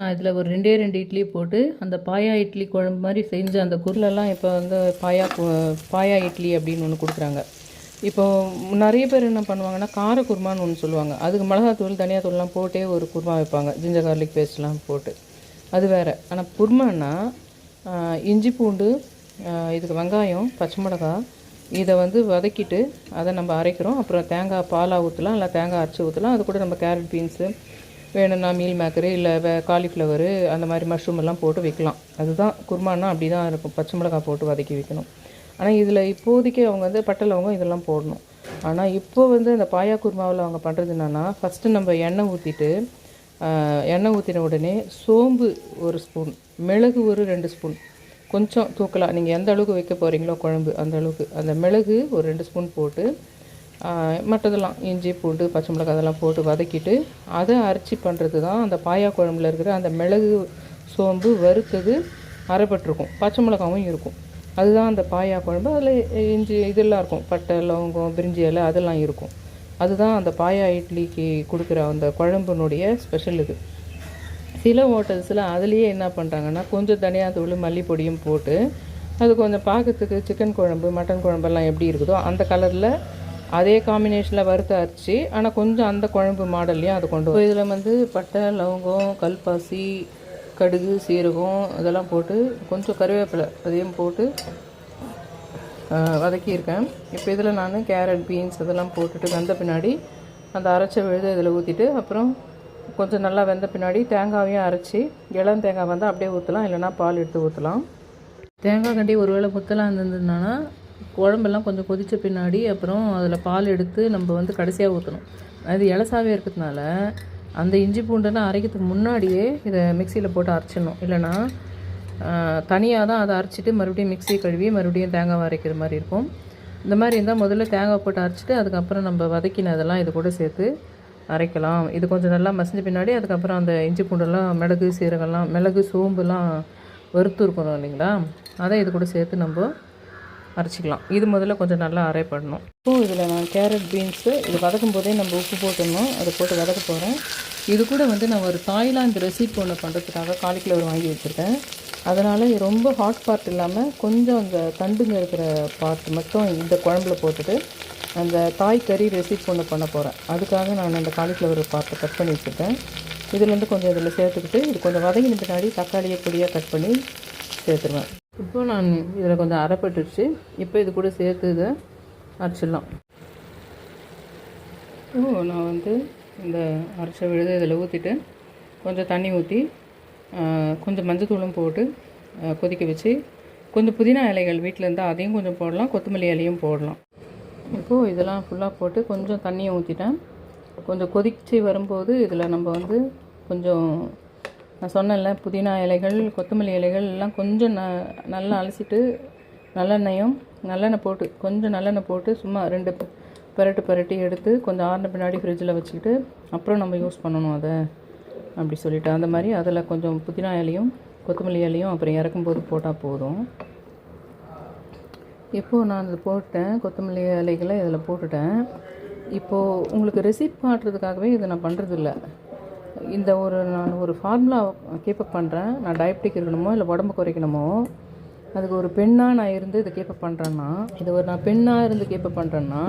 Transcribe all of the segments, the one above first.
நான் இதில் ஒரு ரெண்டே ரெண்டு இட்லி போட்டு அந்த பாயா இட்லி குழம்பு மாதிரி செஞ்ச அந்த குருலெல்லாம் இப்போ வந்து பாயா பாயா இட்லி அப்படின்னு ஒன்று கொடுக்குறாங்க. இப்போ நிறைய பேர் என்ன பண்ணுவாங்கன்னா கார குருமான்னு ஒன்று சொல்லுவாங்க. அதுக்கு மிளகாத்தூள் தனியாத்தூள்லாம் போட்டே ஒரு குருமா வைப்பாங்க. ஜிஞ்சர் கார்லிக் பேஸ்ட்லாம் போட்டு. அது வேறு. ஆனால் குருமான்னா இஞ்சி பூண்டு இதுக்கு வெங்காயம் பச்சை மிளகாய் இதை வந்து வதக்கிட்டு அதை நம்ம அரைக்கிறோம். அப்புறம் தேங்காய் பாலாக ஊற்றலாம் இல்லை தேங்காய் அரைச்சி ஊற்றலாம் அது கூட நம்ம கேரட் பீன்ஸு வேணும்னா மீல் மேக்கரு இல்லை வே காலிஃப்ளவரு அந்த மாதிரி மஷ்ரூம் எல்லாம் போட்டு வைக்கலாம். அதுதான் குருமானா அப்படி தான் இருக்கும் பச்சை மிளகாய் போட்டு வதக்கி வைக்கணும். ஆனால் இதில் இப்போதைக்கு அவங்க வந்து பட்டை லவங்கம் இதெல்லாம் போடணும். ஆனால் இப்போ வந்து இந்த பாயா குருமாவில் அவங்க பண்ணுறது என்னென்னா ஃபஸ்ட்டு நம்ம எண்ணெய் ஊற்றிட்டு எண்ணெய் ஊற்றின உடனே சோம்பு ஒரு ஸ்பூன் மிளகு ஒரு ரெண்டு ஸ்பூன். கொஞ்சம் தூக்கலாம். நீங்கள் எந்த அளவுக்கு வைக்க போகிறீங்களோ குழம்பு அந்த அளவுக்கு. அந்த மிளகு ஒரு ரெண்டு ஸ்பூன் போட்டு மற்றதெல்லாம் இஞ்சி பூண்டு பச்சை மிளகாய் அதெல்லாம் போட்டு வதக்கிட்டு அதை அரைச்சி பண்ணுறது தான் அந்த பாயா குழம்புல இருக்கிற அந்த மிளகு சோம்பு வறுத்தது அரைப்பட்டிருக்கும். பச்சை மிளகாவும் இருக்கும். அதுதான் அந்த பாயா குழம்பு. அதில் இஞ்சி இதெல்லாம் இருக்கும். பட்டை லவங்கம் பிரிஞ்சி இலை அதெல்லாம் இருக்கும். அதுதான் அந்த பாயா இட்லிக்கு கொடுக்குற அந்த குழம்புனுடைய ஸ்பெஷல் இது. சில ஹோட்டல்ஸில் அதுலேயே என்ன பண்ணுறாங்கன்னா கொஞ்சம் தனியாக தூள் மல்லிப்பொடியும் போட்டு அது கொஞ்சம் பார்க்கறதுக்கு சிக்கன் குழம்பு மட்டன் குழம்பெல்லாம் எப்படி இருக்குதோ அந்த கலரில் அதே காம்பினேஷனில் வறுத்து அரைச்சி ஆனால் கொஞ்சம் அந்த குழம்பு மாடல்லையும் அது கொண்டு வரும் இதில் வந்து பட்டை லவங்கம் கல்பாசி கடுகு சீரகம் இதெல்லாம் போட்டு கொஞ்சம் கருவேப்பிலை அதையும் போட்டு வதக்கியிருக்கேன் இப்போ இதில் நான் கேரட் பீன்ஸ் இதெல்லாம் போட்டுட்டு வெந்த பின்னாடி அந்த அரைச்ச விழுது இதில் ஊற்றிட்டு அப்புறம் கொஞ்சம் நல்லா வெந்த பின்னாடி தேங்காவையும் அரைச்சி இளம் தேங்காய் வந்தால் அப்படியே ஊற்றலாம் இல்லைன்னா பால் எடுத்து ஊற்றலாம் தேங்காய் கண்டி ஒருவேளை முத்தலாம் இருந்ததுன்னா குழம்பெல்லாம் கொஞ்சம் கொதித்த பின்னாடி அப்புறம் அதில் பால் எடுத்து நம்ம வந்து கடைசியாக ஊற்றணும் அது இலசாவே இருக்கிறதுனால அந்த இஞ்சி பூண்டெல்லாம் அரைக்கிறதுக்கு முன்னாடியே இதை மிக்சியில் போட்டு அரைச்சிடணும். இல்லைன்னா தனியாக தான் அதை அரைச்சிட்டு மறுபடியும் மிக்ஸி கழுவி மறுபடியும் தேங்காய் அரைக்கிற மாதிரி இருக்கும். இந்த மாதிரி இருந்தால் முதல்ல தேங்காய் போட்டு அரைச்சிட்டு அதுக்கப்புறம் நம்ம வதக்கினதெல்லாம் இது கூட சேர்த்து அரைக்கலாம். இது கொஞ்சம் நல்லா மசிஞ்ச பின்னாடி அதுக்கப்புறம் அந்த இஞ்சி பூண்டெல்லாம் மிளகு சீரகம்லாம் மிளகு சோம்புலாம் வறுத்து இருக்கணும் இல்லைங்களா? அதை இது கூட சேர்த்து நம்ம அரைச்சிக்கலாம். இது முதல்ல கொஞ்சம் நல்லா அரைப்படணும் இப்போ இதில் நான் கேரட் பீன்ஸு இது வதக்கும் போதே நம்ம உப்பு போட்டுடணும். அதை போட்டு வதக்க போகிறேன் இது கூட வந்து நான் ஒரு தாய்லாந்து ரெசிபி ஒன்று பண்ணுறதுக்காக காலிஃப்ளவர் வாங்கி வச்சுருக்கேன். அதனால் ரொம்ப ஹாட் பார்ட் இல்லாமல் கொஞ்சம் அந்த தண்டுங்க இருக்கிற பார்ட் மட்டும் இந்த குழம்புல போட்டுட்டு அந்த தாய் கறி ரெசிபி ஒன்று பண்ண போகிறேன் அதுக்காக நான் அந்த காலிஃப்ளவர் பார்ட்டை கட் பண்ணி வச்சுருக்கேன். இதுலேருந்து கொஞ்சம் இதில் சேர்த்துக்கிட்டு இது கொஞ்சம் வதங்கின பின்னாடி தக்காளியை பொடியாக கட் பண்ணி சேர்த்துருவேன். இப்போ நான் இதில் கொஞ்சம் அரைப்பட்டுருச்சு. இப்போ இது கூட சேர்த்து இதை அரைச்சிடலாம். ஓ நான் வந்து இந்த அரைச்ச விழுது இதில் ஊற்றிட்டு கொஞ்சம் தண்ணி ஊற்றி கொஞ்சம் மஞ்சத்தூளும் போட்டு கொதிக்க வச்சு கொஞ்சம் புதினா இலைகள் வீட்டில் இருந்தால் அதையும் கொஞ்சம் போடலாம். கொத்தமல்லி இலையும் போடலாம். இப்போது இதெல்லாம் ஃபுல்லாக போட்டு கொஞ்சம் தண்ணியை ஊற்றிட்டேன் கொஞ்சம் கொதிச்சு வரும்போது இதில் நம்ம வந்து கொஞ்சம் நான் சொன்னேன்ல புதினா இலைகள் கொத்தமல்லி இலைகள் எல்லாம் கொஞ்சம் ந நல்லா அலசிட்டு நல்லெண்ணெயும் நல்லெண்ணெய் போட்டு கொஞ்சம் நல்லெண்ணெய் போட்டு சும்மா ரெண்டு ப- பெரட்டு எடுத்து கொஞ்சம் ஆறின பின்னாடி ஃப்ரிட்ஜில் வச்சுக்கிட்டு அப்புறம் நம்ம யூஸ் பண்ணணும் அதை அப்படி சொல்லிட்டு. அந்த மாதிரி அதில் கொஞ்சம் புதினா இலையும் கொத்தமல்லி இலையும் அப்புறம் இறக்கும்போது போட்டால் போதும். இப்போது நான் அது போட்டேன் கொத்தமல்லி இலைகளை இதில் போட்டுட்டேன். இப்போது உங்களுக்கு ரெசிப் காட்டுறதுக்காகவே இதை நான் பண்ணுறதில்ல இந்த ஒரு நான் ஒரு ஃபார்முலா கீப்பப் பண்ணுறேன் நான் டயபெட்டிக் இருக்கணுமோ இல்லை உடம்பு குறைக்கணுமோ அதுக்கு ஒரு பெண்ணாக நான் இருந்து இதை கீப்பப் பண்ணுறேன்னா இது ஒரு நான் பெண்ணாக இருந்து கீப்பப் பண்ணுறேன்னா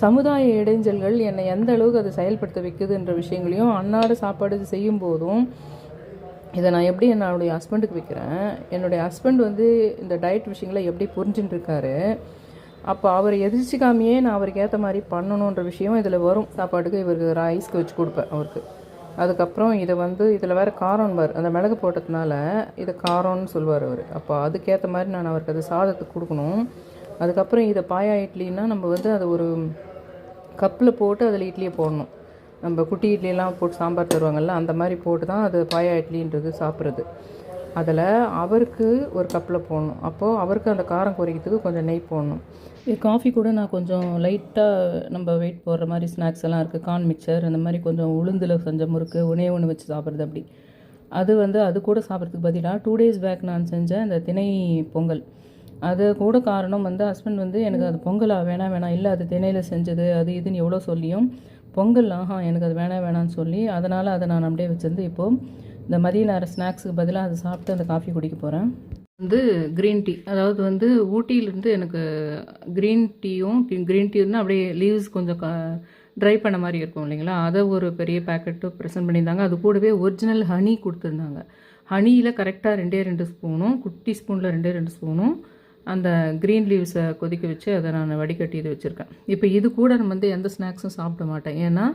சமுதாய இடைஞ்சல்கள் என்னை எந்த அளவுக்கு அதை செயல்படுத்த வைக்குதுன்ற விஷயங்களையும் அன்னாட சாப்பாடு செய்யும் போதும் இதை நான் எப்படி என்னுடைய ஹஸ்பண்டுக்கு வைக்கிறேன். என்னுடைய ஹஸ்பண்ட் வந்து இந்த டயட் விஷயங்களை எப்படி புரிஞ்சுட்டு இருக்காரு அப்போ அவர் எதிர்ச்சிக்காமையே நான் அவருக்கு ஏற்ற மாதிரி பண்ணணுன்ற விஷயம் இதில் வரும். சாப்பாட்டுக்கு இவருக்கு ரைஸ்க்கு வச்சு கொடுப்பேன் அவருக்கு. அதுக்கப்புறம் இதை வந்து இதில் வேறு காரம் பார் அந்த மிளகு போட்டதுனால இதை காரம்னு சொல்லுவார் அவர். அப்போ அதுக்கேற்ற மாதிரி நான் அவருக்கு அது சாதத்துக்கு கொடுக்கணும். அதுக்கப்புறம் இதை பாயா இட்லின்னா நம்ம வந்து அதை ஒரு கப்பில் போட்டு அதில் இட்லியை போடணும். நம்ம குட்டி இட்லியெல்லாம் போட்டு சாம்பார் தருவாங்கல்ல அந்த மாதிரி போட்டு தான் அது பாயா இட்லின்றது சாப்பிட்றது. அதில் அவருக்கு ஒரு கப்பில் போடணும். அப்போது அவருக்கு அந்த காரம் குறைக்கிறதுக்கு கொஞ்சம் நெய் போடணும். காஃபி கூட நான் கொஞ்சம் லைட்டாக நம்ம வெயிட் போடுற மாதிரி ஸ்நாக்ஸ் எல்லாம் இருக்குது கார்ன் மிக்சர் அந்த மாதிரி கொஞ்சம் உளுந்தில் செஞ்ச முறுக்கு ஒன்றே ஒன்று வச்சு சாப்பிட்றது அப்படி. அது வந்து அது கூட சாப்பிட்றதுக்கு பதிலாக டூ டேஸ் பேக் நான் செஞ்ச அந்த திணை பொங்கல். அது கூட காரணம் வந்து ஹஸ்பண்ட் வந்து எனக்கு அது பொங்கலாக வேணாம் வேணாம் இல்லை அது திணையில் செஞ்சது அது இதுன்னு எவ்வளோ சொல்லியும் பொங்கல் ஆஹா எனக்கு அது வேணாம் வேணாம்னு சொல்லி அதனால் அதை நான் அப்படியே வச்சிருந்து இப்போது இந்த மதிய நேரம் ஸ்நாக்ஸுக்கு பதிலாக அதை சாப்பிட்டு அந்த காஃபி குடிக்க போகிறேன் வந்து க்ரீன் டீ அதாவது வந்து ஊட்டியிலேருந்து எனக்கு க்ரீன் டீயும் க்ரீன் டீ வந்து அப்படியே லீவ்ஸ் கொஞ்சம் ட்ரை பண்ண மாதிரி இருக்கும் இல்லைங்களா? அதை ஒரு பெரிய பேக்கெட்டு ப்ரெசென்ட் பண்ணியிருந்தாங்க. அது கூடவே ஒரிஜினல் ஹனி கொடுத்துருந்தாங்க. ஹனியில் கரெக்டாக ரெண்டே ரெண்டு ஸ்பூனும் குட்டி ஸ்பூனில் ரெண்டே ரெண்டு ஸ்பூனும் அந்த க்ரீன் லீவ்ஸை கொதிக்க வச்சு அதை நான் வடிகட்டி இது வச்சுருக்கேன். இப்போ இது கூட நம்ம வந்து எந்த ஸ்நாக்ஸும் சாப்பிட மாட்டேன். ஏன்னா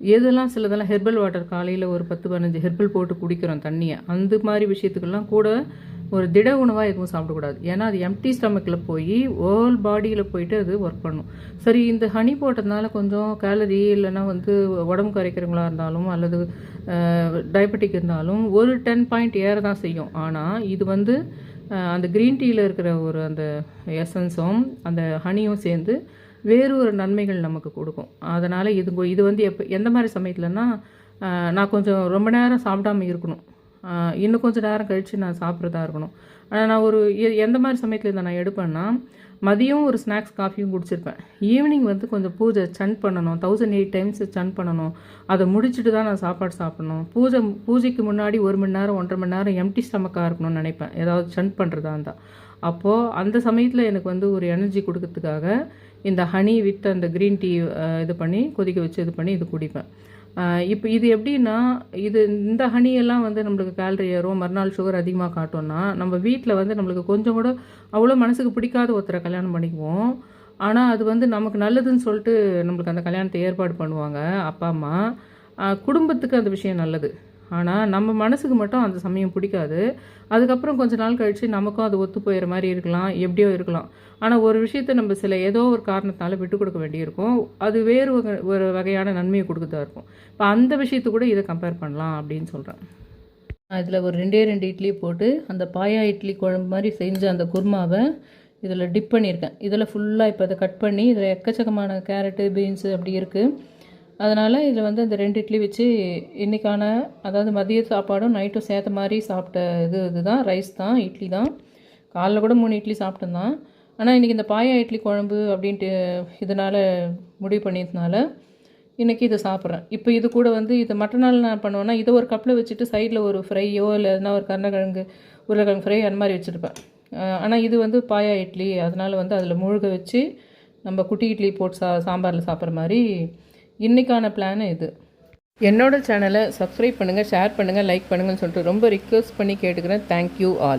எதெல்லாம் சிலதெல்லாம் ஹெர்பல் வாட்டர் காலையில் ஒரு பத்து பதினஞ்சு ஹெர்பல் போட்டு குடிக்கிறோம் தண்ணியை அந்த மாதிரி விஷயத்துக்கெல்லாம் கூட ஒரு திட உணவாக எதுவும் சாப்பிடக்கூடாது. ஏன்னா அது எம்டி ஸ்டமக்கில் போய் ஓல் பாடியில் போயிட்டு அது ஒர்க் பண்ணும். சரி இந்த ஹனி போட்டதுனால கொஞ்சம் கேலரி இல்லைன்னா வந்து உடம்பு குறைக்கிறவங்களா இருந்தாலும் அல்லது டயபெட்டிக் இருந்தாலும் ஒரு டென் பாயிண்ட் ஏற தான் செய்யும். ஆனால் இது வந்து அந்த க்ரீன் டீயில் இருக்கிற ஒரு அந்த எசன்ஸும் அந்த ஹனியும் சேர்ந்து வேறு ஒரு நன்மைகள் நமக்கு கொடுக்கும். அதனால் இது இது வந்து எப்போ எந்த மாதிரி சமயத்துலன்னா நான் கொஞ்சம் ரொம்ப நேரம் சாப்பிடாம இருக்கணும். இன்னும் கொஞ்சம் நேரம் கழித்து நான் சாப்பிட்றதா இருக்கணும். ஆனால் நான் ஒரு எ- எந்த மாதிரி சமயத்தில் இதை நான் எடுப்பேன்னா மதியம் ஒரு ஸ்நாக்ஸ் காஃபியும் குடிச்சிருப்பேன். ஈவினிங் வந்து கொஞ்சம் பூஜை சன் பண்ணணும். தௌசண்ட் எயிட் டைம்ஸ் சன் பண்ணணும். அதை முடிச்சுட்டு தான் நான் சாப்பாடு சாப்பிடணும். பூஜை பூஜைக்கு முன்னாடி ஒரு மணி நேரம் ஒன்றரை மணி நேரம் எம்டி ஸ்டமக்காக இருக்கணும்னு நினைப்பேன். ஏதாவது சன் பண்ணுறதா இருந்தால் அப்போது அந்த சமயத்தில் எனக்கு வந்து ஒரு எனர்ஜி கொடுக்கறதுக்காக இந்த ஹனி வித் அந்த க்ரீன் டீ இது பண்ணி கொதிக்க வச்சு இது பண்ணி இது குடிப்பேன். இப்போ இது எப்படின்னா இது இந்த ஹனியெல்லாம் வந்து நம்மளுக்கு கேலரி ஏறும் மறுநாள் சுகர் அதிகமாக காட்டும்னா நம்ம வீட்டில் வந்து நம்மளுக்கு கொஞ்சம் கூட அவ்வளோ மனசுக்கு பிடிக்காத ஒருத்தரை கல்யாணம் பண்ணிக்குவோம். ஆனால் அது வந்து நமக்கு நல்லதுன்னு சொல்லிட்டு நம்மளுக்கு அந்த கல்யாணத்தை ஏற்பாடு பண்ணுவாங்க அப்பா அம்மா. குடும்பத்துக்கு அந்த விஷயம் நல்லது. ஆனால் நம்ம மனசுக்கு மட்டும் அந்த சமயம் பிடிக்காது. அதுக்கப்புறம் கொஞ்ச நாள் கழித்து நமக்கும் அது ஒத்து போயிடுற மாதிரி இருக்கலாம் எப்படியோ இருக்கலாம். ஆனால் ஒரு விஷயத்தை நம்ம சில ஏதோ ஒரு காரணத்தால் விட்டு கொடுக்க வேண்டியிருக்கும். அது வேறு ஒரு வகையான நன்மையை கொடுக்குதா இருக்கும். இப்போ அந்த விஷயத்து கூட இதை கம்பேர் பண்ணலாம் அப்படின்னு சொல்கிறேன் இதில் ஒரு ரெண்டே ரெண்டு இட்லி போட்டு அந்த பாயா இட்லி குழம்பு மாதிரி செஞ்ச அந்த குருமாவை இதில் டிப் பண்ணியிருக்கேன். இதில் ஃபுல்லாக இப்போ அதை கட் பண்ணி இதில் எக்கச்சக்கமான கேரட்டு பீன்ஸு அப்படி இருக்குது அதனால் இதில் வந்து அந்த ரெண்டு இட்லி வச்சு இன்றைக்கான அதாவது மதிய சாப்பாடும் நைட்டும் சேர்த்த மாதிரி சாப்பிட்ட இது இதுதான் ரைஸ் தான் இட்லி தான். காலைல கூட மூணு இட்லி சாப்பிட்டேன் தான் ஆனால் இன்றைக்கி இந்த பாயா இட்லி குழம்பு அப்படின்ட்டு இதனால் முடிவு பண்ணியதுனால இன்றைக்கி இதை சாப்பிட்றேன். இப்போ இது கூட வந்து இது மற்ற நாள் நான் பண்ணுவேன்னா இதை ஒரு கப்பில் வச்சுட்டு சைடில் ஒரு ஃப்ரையோ இல்லை எதுனா ஒரு கருணக்கிழங்கு உருளைக்கிழங்கு ஃப்ரை அந்த மாதிரி வச்சுருப்பேன். ஆனால் இது வந்து பாயா இட்லி. அதனால் வந்து அதில் முழுக வச்சு நம்ம குட்டி இட்லி போட்டு சா சாம்பாரில் சாப்பிட்ற மாதிரி இன்றைக்கான பிளான் இது. என்னோட சேனலை சப்ஸ்கிரைப் பண்ணுங்கள் ஷேர் பண்ணுங்கள் லைக் பண்ணுங்கன்னு சொல்லிட்டு ரொம்ப ரிக்வெஸ்ட் பண்ணி கேட்டுக்கிறேன். Thank you all